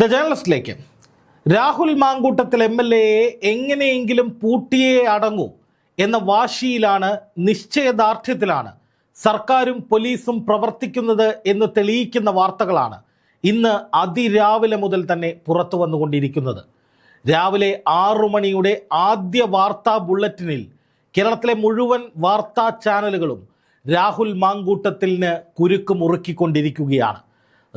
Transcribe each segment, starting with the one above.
The ജേണലിസ്റ്റിലേക്ക്. Rahul Mamkootathil M L എയെ എങ്ങനെയെങ്കിലും പൂട്ടിയേ അടങ്ങൂ എന്ന വാശിയിലാണ് നിശ്ചയദാർഢ്യത്തിലാണ് സർക്കാരും പോലീസും പ്രവർത്തിക്കുന്നത് എന്ന് തെളിയിക്കുന്ന വാർത്തകളാണ് ഇന്ന് അതിരാവിലെ മുതൽ തന്നെ പുറത്തു വന്നുകൊണ്ടിരിക്കുന്നത്. രാവിലെ ആറു മണിയുടെ ആദ്യ വാർത്താ ബുള്ളറ്റിനിൽ കേരളത്തിലെ മുഴുവൻ വാർത്താ ചാനലുകളും രാഹുൽ മാങ്കൂട്ടത്തിന് കുരുക്ക് മുറുക്കിക്കൊണ്ടിരിക്കുകയാണ്.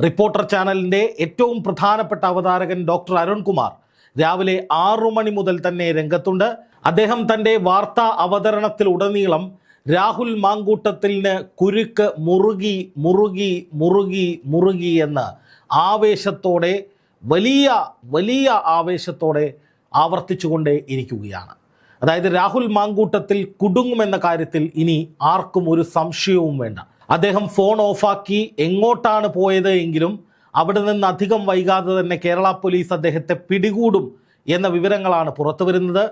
റിപ്പോർട്ടർ ചാനലിന്റെ ഏറ്റവും പ്രധാനപ്പെട്ട അവതാരകൻ ഡോക്ടർ അരുൺകുമാർ രാവിലെ ആറു മണി മുതൽ തന്നെ രംഗത്തുണ്ട്. അദ്ദേഹം തന്റെ വാർത്താ അവതരണത്തിലുടനീളം രാഹുൽ മാങ്കൂട്ടത്തിന് കുരുക്ക് മുറുകി മുറുകി മുറുകി മുറുകി എന്ന് ആവേശത്തോടെ വലിയ വലിയ ആവേശത്തോടെ ആവർത്തിച്ചുകൊണ്ടേ ഇരിക്കുകയാണ്. അതായത് രാഹുൽ മാങ്കൂട്ടത്തിൽ കുടുങ്ങുമെന്ന കാര്യത്തിൽ ഇനി ആർക്കും ഒരു സംശയവും വേണ്ട. അദ്ദേഹം ഫോൺ ഓഫാക്കി എങ്ങോട്ടാണ് പോയത് എങ്കിലും അവിടെ നിന്ന് അധികം വൈകാതെ തന്നെ കേരള പോലീസ് അദ്ദേഹത്തെ പിടികൂടും എന്ന വിവരങ്ങളാണ് പുറത്തു വരുന്നത്.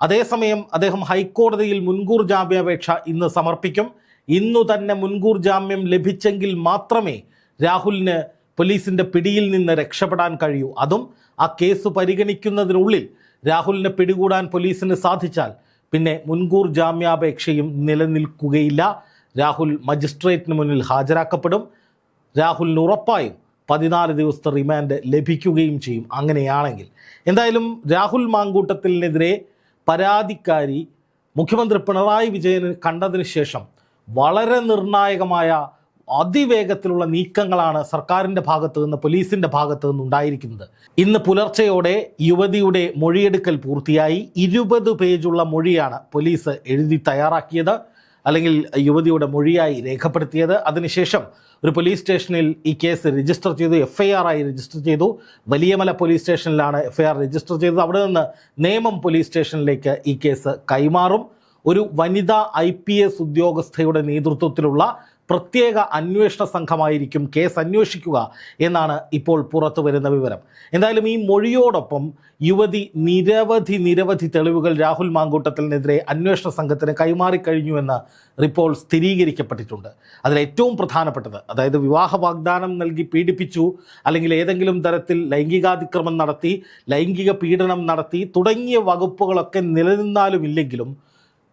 അതേസമയം അദ്ദേഹം ഹൈക്കോടതിയിൽ മുൻകൂർ ജാമ്യാപേക്ഷ ഇന്ന് സമർപ്പിക്കും. ഇന്നു തന്നെ മുൻകൂർ ജാമ്യം ലഭിച്ചെങ്കിൽ മാത്രമേ രാഹുലിന് പോലീസിന്റെ പിടിയിൽ നിന്ന് രക്ഷപ്പെടാൻ കഴിയൂ. അതും ആ കേസ് പരിഗണിക്കുന്നതിനുള്ളിൽ രാഹുലിനെ പിടികൂടാൻ പോലീസിന് സാധിച്ചാൽ പിന്നെ മുൻകൂർ ജാമ്യാപേക്ഷയും നിലനിൽക്കുകയില്ല. രാഹുൽ മജിസ്ട്രേറ്റിന് മുന്നിൽ ഹാജരാക്കപ്പെടും. രാഹുലിന് ഉറപ്പായും പതിനാല് ദിവസത്തെ റിമാൻഡ് ലഭിക്കുകയും ചെയ്യും അങ്ങനെയാണെങ്കിൽ. എന്തായാലും രാഹുൽ മാങ്കൂട്ടത്തിനെതിരെ പരാതിക്കാരി മുഖ്യമന്ത്രി പിണറായി വിജയനെ കണ്ടതിന് ശേഷം വളരെ നിർണായകമായ അതിവേഗത്തിലുള്ള നീക്കങ്ങളാണ് സർക്കാരിന്റെ ഭാഗത്തു നിന്ന് പോലീസിന്റെ ഭാഗത്തു നിന്ന് ഉണ്ടായിരിക്കുന്നത്. ഇന്ന് പുലർച്ചയോടെ യുവതിയുടെ മൊഴിയെടുക്കൽ പൂർത്തിയായി. ഇരുപത് പേജുള്ള മൊഴിയാണ് പോലീസ് എഴുതി തയ്യാറാക്കിയത്. അല്ലെങ്കിൽ യുവതിയുടെ മൊഴിയായി രേഖപ്പെടുത്തിയത്. അതിനുശേഷം ഒരു പോലീസ് സ്റ്റേഷനിൽ ഈ കേസ് രജിസ്റ്റർ ചെയ്തു. എഫ് ആയി രജിസ്റ്റർ ചെയ്തു. വലിയമല പോലീസ് സ്റ്റേഷനിലാണ് എഫ് രജിസ്റ്റർ ചെയ്തത്. അവിടെ നിന്ന് നേമം പോലീസ് സ്റ്റേഷനിലേക്ക് ഈ കേസ് കൈമാറും. ഒരു വനിതാ ഐ ഉദ്യോഗസ്ഥയുടെ നേതൃത്വത്തിലുള്ള പ്രത്യേക അന്വേഷണ സംഘമായിരിക്കും കേസ് അന്വേഷിക്കുക എന്നാണ് ഇപ്പോൾ പുറത്തു വരുന്ന വിവരം. എന്തായാലും ഈ മൊഴിയോടൊപ്പം യുവതി നിരവധി നിരവധി തെളിവുകൾ രാഹുൽ മാങ്കൂട്ടത്തിനെതിരെ അന്വേഷണ സംഘത്തിന് കൈമാറിക്കഴിഞ്ഞുവെന്ന് റിപ്പോർട്ട് സ്ഥിരീകരിക്കപ്പെട്ടിട്ടുണ്ട്. അതിൽ ഏറ്റവും പ്രധാനപ്പെട്ടത് അതായത് വിവാഹ വാഗ്ദാനം നൽകി പീഡിപ്പിച്ചു അല്ലെങ്കിൽ ഏതെങ്കിലും തരത്തിൽ ലൈംഗികാതിക്രമം നടത്തി ലൈംഗിക പീഡനം നടത്തി തുടങ്ങിയ വകുപ്പുകളൊക്കെ നിലനിന്നാലും ഇല്ലെങ്കിലും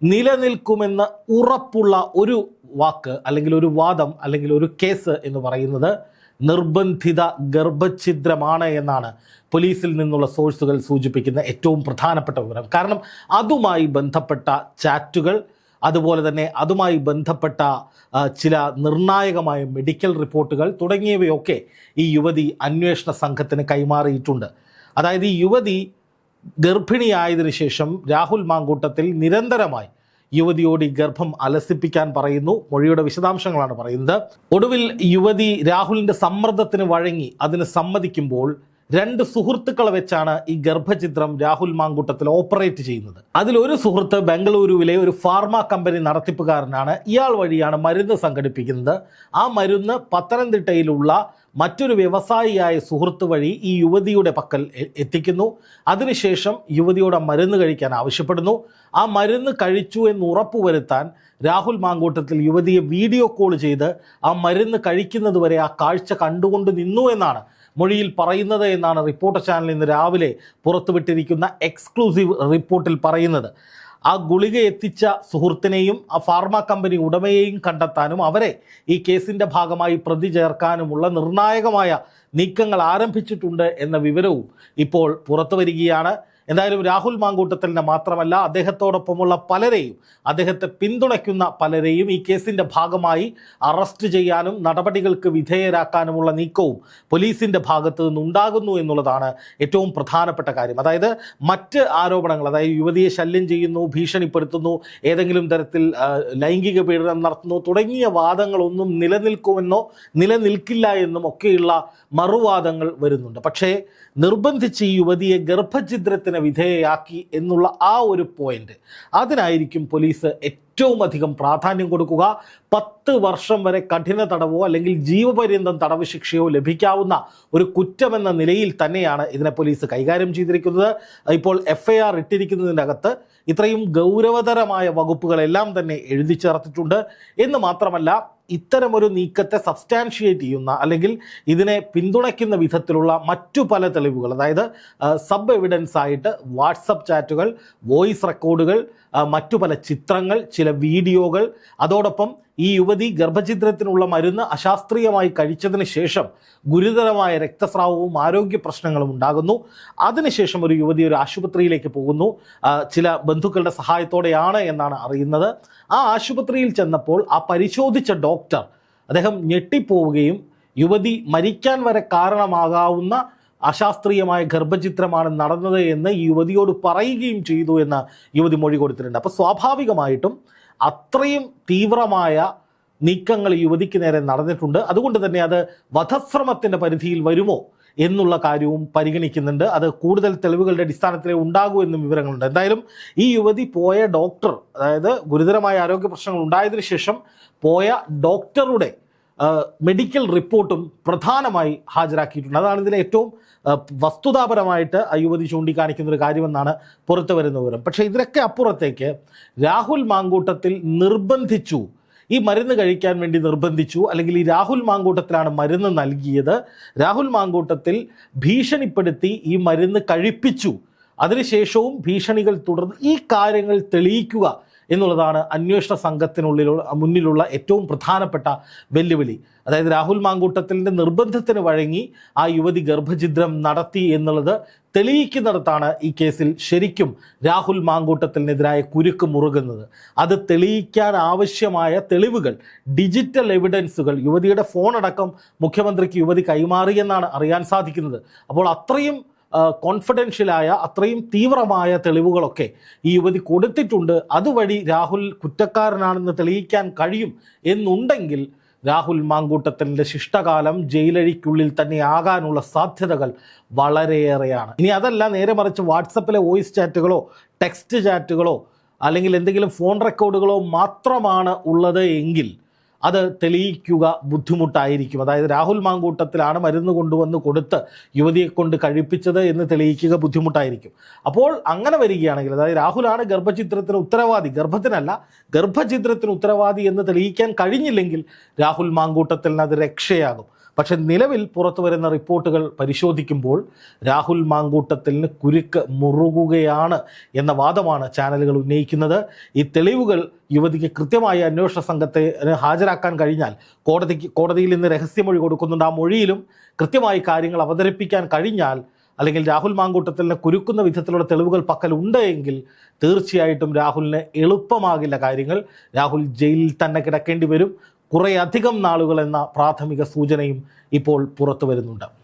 നിലനിൽക്കുമെന്ന് ഉറപ്പുള്ള ഒരു വാക്ക് അല്ലെങ്കിൽ ഒരു വാദം അല്ലെങ്കിൽ ഒരു കേസ് എന്ന് പറയുന്നത് നിർബന്ധിത ഗർഭഛിദ്രമാണ് എന്നാണ് പോലീസിൽ നിന്നുള്ള സോഴ്സുകൾ സൂചിപ്പിക്കുന്ന ഏറ്റവും പ്രധാനപ്പെട്ട വിവരം. കാരണം അതുമായി ബന്ധപ്പെട്ട ചാറ്റുകൾ അതുപോലെ തന്നെ അതുമായി ബന്ധപ്പെട്ട ചില നിർണായകമായ മെഡിക്കൽ റിപ്പോർട്ടുകൾ തുടങ്ങിയവയൊക്കെ ഈ യുവതി അന്വേഷണ സംഘത്തിന് കൈമാറിയിട്ടുണ്ട്. അതായത് ഈ യുവതി ഗർഭിണിയായതിനു ശേഷം രാഹുൽ മാങ്കൂട്ടത്തിൽ നിരന്തരമായി യുവതിയോട് ഗർഭം അലസിപ്പിക്കാൻ പറയുന്നു. മൊഴിയുടെ വിശദാംശങ്ങളാണ് പറയുന്നത്. ഒടുവിൽ യുവതി രാഹുലിന്റെ സമ്മർദ്ദത്തിന് വഴങ്ങി അതിന് സമ്മതിക്കുമ്പോൾ രണ്ട് സുഹൃത്തുക്കളെ വെച്ചാണ് ഈ ഗർഭചിത്രം രാഹുൽ മാങ്കൂട്ടത്തിൽ ഓപ്പറേറ്റ് ചെയ്യുന്നത്. അതിലൊരു സുഹൃത്ത് ബംഗളൂരുവിലെ ഒരു ഫാർമ കമ്പനി നടത്തിപ്പുകാരനാണ്. ഇയാൾ വഴിയാണ് മരുന്ന് സംഘടിപ്പിക്കുന്നത്. ആ മരുന്ന് പത്തനംതിട്ടയിലുള്ള മറ്റൊരു വ്യവസായിയായ സുഹൃത്ത് വഴി ഈ യുവതിയുടെ പക്കൽ എത്തിക്കുന്നു. അതിനുശേഷം യുവതിയോട് മരുന്ന് കഴിക്കാൻ ആവശ്യപ്പെടുന്നു. ആ മരുന്ന് കഴിച്ചു എന്ന് ഉറപ്പുവരുത്താൻ രാഹുൽ മാങ്കൂട്ടത്തിൽ യുവതിയെ വീഡിയോ കോൾ ചെയ്ത് ആ മരുന്ന് കഴിക്കുന്നത് വരെ ആ കാഴ്ച കണ്ടുകൊണ്ട് നിന്നു എന്നാണ് മൊഴിയിൽ പറയുന്നത് എന്നാണ് റിപ്പോർട്ടർ ചാനൽ ഇന്ന് രാവിലെ പുറത്തുവിട്ടിരിക്കുന്ന എക്സ്ക്ലൂസീവ് റിപ്പോർട്ടിൽ പറയുന്നത്. ആ ഗുളിക എത്തിച്ച സുഹൃത്തിനെയും ആ ഫാർമ കമ്പനി ഉടമയെയും കണ്ടെത്താനും അവരെ ഈ കേസിന്റെ ഭാഗമായി പ്രതി ചേർക്കാനുമുള്ള നിർണായകമായ നീക്കങ്ങൾ ആരംഭിച്ചിട്ടുണ്ട് എന്ന വിവരവും ഇപ്പോൾ പുറത്തു വരികയാണ്. എന്തായാലും രാഹുൽ മാങ്കൂട്ടത്തിന്റെ മാത്രമല്ല അദ്ദേഹത്തോടൊപ്പമുള്ള പലരെയും അദ്ദേഹത്തെ പിന്തുണയ്ക്കുന്ന പലരെയും ഈ കേസിന്റെ ഭാഗമായി അറസ്റ്റ് ചെയ്യാനും നടപടികൾക്ക് വിധേയരാക്കാനുമുള്ള നീക്കവും പോലീസിന്റെ ഭാഗത്ത് നിന്നുണ്ടാകുന്നു എന്നുള്ളതാണ് ഏറ്റവും പ്രധാനപ്പെട്ട കാര്യം. അതായത് മറ്റ് ആരോപണങ്ങൾ അതായത് യുവതിയെ ശല്യം ചെയ്യുന്നു ഭീഷണിപ്പെടുത്തുന്നു ഏതെങ്കിലും തരത്തിൽ ലൈംഗിക പീഡനം നടത്തുന്നു തുടങ്ങിയ വാദങ്ങളൊന്നും നിലനിൽക്കുമെന്നോ നിലനിൽക്കില്ല എന്നും ഒക്കെയുള്ള മറുവാദങ്ങൾ വരുന്നുണ്ട്. പക്ഷേ നിർബന്ധിച്ച് ഈ യുവതിയെ ഗർഭഛിദ്രത്തിന് വിധേയയാക്കി എന്നുള്ള ആ ഒരു പോയിന്റ് അതിനായിരിക്കും പോലീസ് ഏറ്റവും അധികം പ്രാധാന്യം കൊടുക്കുക. പത്ത് വർഷം വരെ കഠിന തടവോ അല്ലെങ്കിൽ ജീവപര്യന്തം തടവ് ശിക്ഷയോ ലഭിക്കാവുന്ന ഒരു കുറ്റമെന്ന നിലയിൽ തന്നെയാണ് ഇതിനെ പോലീസ് കൈകാര്യം ചെയ്തിരിക്കുന്നത്. ഇപ്പോൾ എഫ് ഐ ആർ ഇട്ടിരിക്കുന്നതിനകത്ത് ഇത്രയും ഗൗരവതരമായ വകുപ്പുകളെല്ലാം തന്നെ എഴുതി ചേർത്തിട്ടുണ്ട്. എന്ന് മാത്രമല്ല ഇത്തരമൊരു നീക്കത്തെ സബ്സ്റ്റാൻഷിയേറ്റ് ചെയ്യുന്ന അല്ലെങ്കിൽ ഇതിനെ പിന്തുണയ്ക്കുന്ന വിധത്തിലുള്ള മറ്റു പല തെളിവുകൾ അതായത് സബ് എവിഡൻസ് ആയിട്ട് വാട്സപ്പ് ചാറ്റുകൾ വോയിസ് റെക്കോർഡുകൾ മറ്റു പല ചിത്രങ്ങൾ ചില വീഡിയോകൾ അതോടൊപ്പം ഈ യുവതി ഗർഭഛിദ്രത്തിനുള്ള മരുന്ന് അശാസ്ത്രീയമായി കഴിച്ചതിന് ശേഷം ഗുരുതരമായ രക്തസ്രാവവും ആരോഗ്യ പ്രശ്നങ്ങളും ഉണ്ടാകുന്നു. അതിനുശേഷം ഒരു യുവതി ഒരു ആശുപത്രിയിലേക്ക് പോകുന്നു. ചില ബന്ധുക്കളുടെ സഹായത്തോടെയാണ് എന്നാണ് അറിയുന്നത്. ആ ആശുപത്രിയിൽ ചെന്നപ്പോൾ ആ പരിശോധിച്ച ഡോക്ടർ അദ്ദേഹം ഞെട്ടിപ്പോവുകയും യുവതി മരിക്കാൻ വരെ കാരണമാകാവുന്ന അശാസ്ത്രീയമായ ഗർഭചിത്രമാണ് നടന്നത് എന്ന് ഈ യുവതിയോട് പറയുകയും ചെയ്തു എന്ന് യുവതി മൊഴി കൊടുത്തിട്ടുണ്ട്. അപ്പോൾ സ്വാഭാവികമായിട്ടും അത്രയും തീവ്രമായ നീക്കങ്ങൾ യുവതിക്ക് നേരെ നടന്നിട്ടുണ്ട്. അതുകൊണ്ട് തന്നെ അത് വധശ്രമത്തിന്റെ പരിധിയിൽ വരുമോ എന്നുള്ള കാര്യവും പരിഗണിക്കുന്നുണ്ട്. അത് കൂടുതൽ തെളിവുകളുടെ അടിസ്ഥാനത്തിലേ ഉണ്ടാകൂ എന്നും വിവരങ്ങളുണ്ട്. എന്തായാലും ഈ യുവതി പോയ ഡോക്ടർ അതായത് ഗുരുതരമായ ആരോഗ്യ പ്രശ്നങ്ങൾ ഉണ്ടായതിനു ശേഷം പോയ ഡോക്ടറുടെ മെഡിക്കൽ റിപ്പോർട്ടും പ്രധാനമായി ഹാജരാക്കിയിട്ടുണ്ട്. അതാണ് ഇതിലെ ഏറ്റവും വസ്തുതാപരമായിട്ട് യുവതി ചൂണ്ടിക്കാണിക്കുന്ന ഒരു കാര്യമെന്നാണ് പുറത്തു വരുന്ന വിവരം. പക്ഷേ ഇതിനൊക്കെ അപ്പുറത്തേക്ക് രാഹുൽ മാങ്കൂട്ടത്തിൽ നിർബന്ധിച്ചു. ഈ മരുന്ന് കഴിക്കാൻ വേണ്ടി നിർബന്ധിച്ചു. അല്ലെങ്കിൽ ഈ രാഹുൽ മാങ്കൂട്ടത്തിലാണ് മരുന്ന് നൽകിയത്. രാഹുൽ മാങ്കൂട്ടത്തിൽ ഭീഷണിപ്പെടുത്തി ഈ മരുന്ന് കഴിപ്പിച്ചു. അതിനുശേഷവും ഭീഷണികൾ തുടർന്ന് ഈ കാര്യങ്ങൾ തെളിയിക്കുക. എന്നുള്ളതാണ് അന്വേഷണ സംഘത്തിനുള്ളിലുള്ള മുന്നിലുള്ള ഏറ്റവും പ്രധാനപ്പെട്ട വെല്ലുവിളി. അതായത് രാഹുൽ മാങ്കൂട്ടത്തിന്റെ നിർബന്ധത്തിന് വഴങ്ങി ആ യുവതി ഗർഭഛിദ്രം നടത്തി എന്നുള്ളത് തെളിയിക്കുന്നിടത്താണ് ഈ കേസിൽ ശരിക്കും രാഹുൽ മാങ്കൂട്ടത്തിനെതിരായ കുരുക്ക് മുറുകുന്നത്. അത് തെളിയിക്കാൻ ആവശ്യമായ തെളിവുകൾ ഡിജിറ്റൽ എവിഡൻസുകൾ യുവതിയുടെ ഫോണടക്കം മുഖ്യമന്ത്രിക്ക് യുവതി കൈമാറിയെന്നാണ് അറിയാൻ സാധിക്കുന്നത്. അപ്പോൾ അത്രയും കോൺഫിഡൻഷ്യലായ അത്രയും തീവ്രമായ തെളിവുകളൊക്കെ ഈ യുവതി കൊടുത്തിട്ടുണ്ട്. അതുവഴി രാഹുൽ കുറ്റക്കാരനാണെന്ന് തെളിയിക്കാൻ കഴിയും എന്നുണ്ടെങ്കിൽ രാഹുൽ മാങ്കൂട്ടത്തിന്റെ ശിഷ്ടകാലം ജയിലഴിക്കുള്ളിൽ തന്നെ ആകാനുള്ള സാധ്യതകൾ വളരെയേറെയാണ്. ഇനി അതല്ല നേരെ മറിച്ച് വാട്സപ്പിലെ വോയിസ് ചാറ്റുകളോ ടെക്സ്റ്റ് ചാറ്റുകളോ അല്ലെങ്കിൽ എന്തെങ്കിലും ഫോൺ റെക്കോർഡുകളോ മാത്രമാണ് ഉള്ളത് എങ്കിൽ അത് തെളിയിക്കുക ബുദ്ധിമുട്ടായിരിക്കും. അതായത് രാഹുൽ മാങ്കൂട്ടത്തിലാണ് മരുന്ന് കൊണ്ടുവന്ന് കൊടുത്ത് യുവതിയെ കൊണ്ട് കഴിപ്പിച്ചത് എന്ന് തെളിയിക്കുക ബുദ്ധിമുട്ടായിരിക്കും. അപ്പോൾ അങ്ങനെ വരികയാണെങ്കിൽ അതായത് രാഹുലാണ് ഗർഭചിത്രത്തിന് ഉത്തരവാദി. ഗർഭത്തിനല്ല ഗർഭചിത്രത്തിന് ഉത്തരവാദി എന്ന് തെളിയിക്കാൻ കഴിഞ്ഞില്ലെങ്കിൽ രാഹുൽ മാങ്കൂട്ടത്തിൽ അത് രക്ഷയാകും. പക്ഷെ നിലവിൽ പുറത്തു വരുന്ന റിപ്പോർട്ടുകൾ പരിശോധിക്കുമ്പോൾ രാഹുൽ മാങ്കൂട്ടത്തിന് കുരുക്ക് മുറുകുകയാണ് എന്ന വാദമാണ് ചാനലുകൾ ഉന്നയിക്കുന്നത്. ഈ തെളിവുകൾ യുവതിക്ക് കൃത്യമായി അന്വേഷണ സംഘത്തെ ഹാജരാക്കാൻ കഴിഞ്ഞാൽ കോടതിക്ക് കോടതിയിൽ നിന്ന് രഹസ്യമൊഴി കൊടുക്കുന്നുണ്ട്. ആ മൊഴിയിലും കൃത്യമായി കാര്യങ്ങൾ അവതരിപ്പിക്കാൻ കഴിഞ്ഞാൽ അല്ലെങ്കിൽ രാഹുൽ മാങ്കൂട്ടത്തിനെ കുരുക്കുന്ന വിധത്തിലുള്ള തെളിവുകൾ പക്കലുണ്ട് എങ്കിൽ തീർച്ചയായിട്ടും രാഹുലിന് എളുപ്പമാകില്ല കാര്യങ്ങൾ. രാഹുൽ ജയിലിൽ തന്നെ കിടക്കേണ്ടി വരും. കുറേയധികം നാളുകൾ എന്ന പ്രാഥമിക സൂചനയും ഇപ്പോൾ പുറത്തു വരുന്നുണ്ട്.